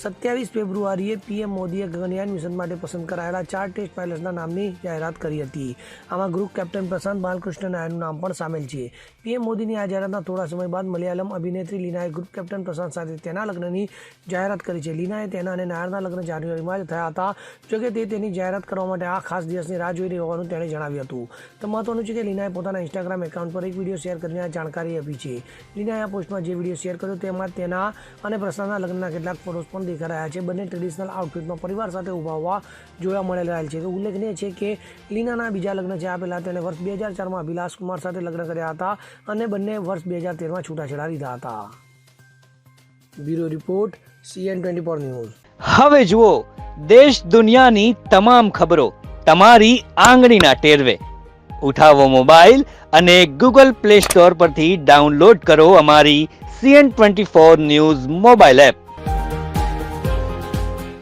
સત્યાવીસ ફેબ્રુઆરીએ પીએમ મોદીએ ગગનયાન મિશન માટે પસંદ કરાયેલા ચાર ટેસ્ટ પાયલટના નામની જાહેરાત કરી હતી. આમાં ગ્રુપ કેપ્ટન પ્રશાંત બાલકૃષ્ણ નાયરનું નામ પણ સામેલ છે. પીએમ મોદીની આ જાહેરાતના થોડા સમય બાદ મલયાલમ અભિનેત્રી લીનાએ ગ્રુપ કેપ્ટન પ્રશાંત સાથે તેના લગ્નની જાહેરાત કરી છે. લીનાએ તેના અને નાયરના લગ્ન જાન્યુઆરીમાં જ થયા હતા. જોકે તે તેની જાહેરાત કરવા માટે આ ખાસ દિવસની રાહ જોઈ રહી હોવાનું તેણે જણાવ્યું હતું. તો મહત્વનું છે કે લીનાએ પોતાના ઇન્સ્ટાગ્રામ એકાઉન્ટ પર એક વીડિયો શેર કરીને આ જાણકારી આપી છે. લીનાએ આ પોસ્ટમાં જે વીડિયો શેર કર્યો તેમાં તેના અને પ્રશાંતના લગ્નના કેટલાક ફોટોઝ પણ દેખાઈ રહ્યા છે. બંને ટ્રેડિશનલ આઉટફિટમાં પરિવાર સાથે ઊભા હોવા જોવા મળી રહ્યા છે. ઉલ્લેખનીય છે કે લીનાના બીજા લગ્ન આ પહેલાં તેણે વર્ષ બે હજાર ચારમાં અભિલાષ સાથે લગ્ન કર્યા હતા અને બંને વર્ષ બે હજાર તેરમાં છૂટાછેડા લીધા હતા. Bureau report CN twenty four news. હવે જુઓ, દેશ દુનિયાની તમામ ખબરો તમારી આંગળીના ટેરવે. ઉઠાવો મોબાઈલ અને ગૂગલ પ્લે સ્ટોર પરથી ડાઉનલોડ કરો અમારી CN twenty four news mobile app.